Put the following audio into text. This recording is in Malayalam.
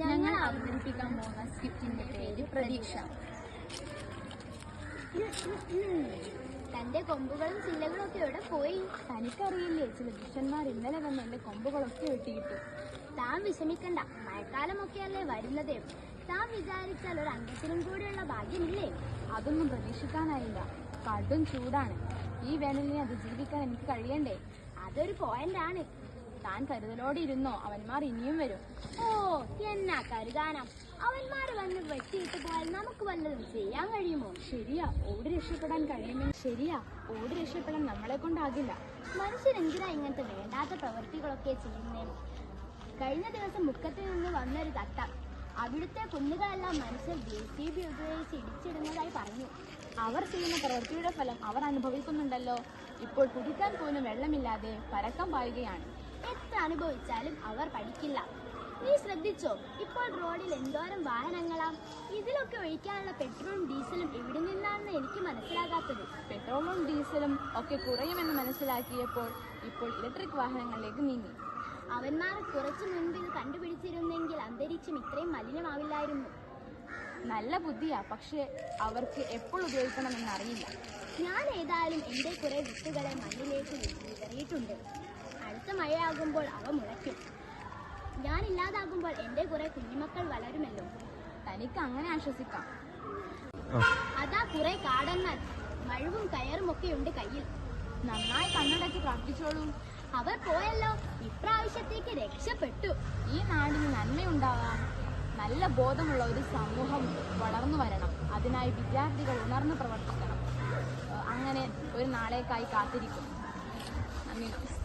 ഞങ്ങൾ അവതരിപ്പിക്കാൻ പോകുന്ന സ്ക്രിപ്റ്റിന്റെ പേര് പ്രതീക്ഷ. തന്റെ കൊമ്പുകളും ചില്ലകളും ഒക്കെ എവിടെ പോയി? തനിക്കറിയില്ലേ ചില ദുഷ്ടന്മാർ ഇന്നലെ വന്ന് എന്റെ കൊമ്പുകളൊക്കെ വെട്ടിയിട്ടു. താൻ വിഷമിക്കണ്ട മഴക്കാലമൊക്കെ അല്ലേ വരുന്നത് താൻ വിചാരിച്ചാൽ ഒരു അംഗത്തിനും കൂടെയുള്ള ഭാഗ്യമില്ലേ? അതൊന്നും പ്രതീക്ഷിക്കാനായില്ല. കടും ചൂടാണ്. ഈ വേനലിനെ അതിജീവിക്കാൻ എനിക്ക് കഴിയണ്ടേ? അതൊരു പോയിന്റ് ആണ്. താൻ കരുതലോടെ ഇരുന്നോ അവന്മാർ ഇനിയും വരും. ഓ എന്നാ കരുതാനം? അവന്മാർ വന്ന് വെട്ടിയിട്ട് പോയാൽ നമുക്ക് വല്ലതും ചെയ്യാൻ കഴിയുമോ? ശരിയാ ഓടി രക്ഷപ്പെടാൻ കഴിയുമെന്ന് ശരിയാ ഓടി രക്ഷപ്പെടാൻ നമ്മളെ കൊണ്ടാകില്ല. മനുഷ്യരെന്തിനാ ഇങ്ങനത്തെ വേണ്ടാത്ത പ്രവൃത്തികളൊക്കെ ചെയ്യുന്നേ? കഴിഞ്ഞ ദിവസം മുക്കത്തിൽ നിന്ന് വന്നൊരു തട്ട അവിടുത്തെ കുന്നുകളെല്ലാം മനുഷ്യർ ജെ സി ബി ഉപയോഗിച്ച് ഇടിച്ചിടുന്നതായി പറഞ്ഞു. അവർ ചെയ്യുന്ന പ്രവൃത്തിയുടെ ഫലം അവർ അനുഭവിക്കുന്നുണ്ടല്ലോ. ഇപ്പോൾ കുടിക്കാൻ പോലും വെള്ളമില്ലാതെ പരക്കം പായുകയാണ്. എത്ര അനുഭവിച്ചാലും അവർ പഠിക്കില്ല. നീ ശ്രദ്ധിച്ചോ ഇപ്പോൾ റോഡിൽ എന്തോരം വാഹനങ്ങളാ? ഇതിലൊക്കെ ഒഴിക്കാനുള്ള പെട്രോളും ഡീസലും എവിടെ നിന്നാണെന്ന് എനിക്ക് മനസ്സിലാകാത്തത്. പെട്രോളും ഡീസലും ഒക്കെ കുറയുമെന്ന് മനസ്സിലാക്കിയപ്പോൾ ഇപ്പോൾ ഇലക്ട്രിക് വാഹനങ്ങളിലേക്ക് നീങ്ങി. അവന്മാർ കുറച്ചു മുൻപിൽ കണ്ടുപിടിച്ചിരുന്നെങ്കിൽ അന്തരീക്ഷം ഇത്രയും മലിനമാവില്ലായിരുന്നു. നല്ല ബുദ്ധിയാ പക്ഷെ അവർക്ക് എപ്പോൾ ഉപയോഗിക്കണമെന്ന് അറിയില്ല ഞാൻ ഏതായാലും എന്റെ കുറെ വിത്തുകളെ മണ്ണിലേക്ക് വിതറിയിട്ടുണ്ട്. അടുത്ത അവ മുളയ്ക്കും. ഞാൻ ഇല്ലാതാകുമ്പോൾ എന്റെ കുറെ കുഞ്ഞുമക്കൾ വളരുമല്ലോ. തനിക്ക് അങ്ങനെ ആശ്വസിക്കാം. അതാ കുറെ കാടന്മാർ. മഴവും കയറും ഒക്കെ ഉണ്ട് കയ്യിൽ. നന്നായി കണ്ണടച്ച് പ്രാർത്ഥിച്ചോളൂ. അവർ പോയല്ലോ. ഇപ്രാവശ്യത്തേക്ക് രക്ഷപ്പെട്ടു. ഈ നാടിന് നന്മയുണ്ടാവാം. നല്ല ബോധമുള്ള ഒരു സമൂഹം വളർന്നു വരണം. അതിനായി വിദ്യാർത്ഥികൾ ഉണർന്ന് പ്രവർത്തിക്കണം. അങ്ങനെ ഒരു നാളേക്കായി കാത്തിരിക്കും. നന്ദി.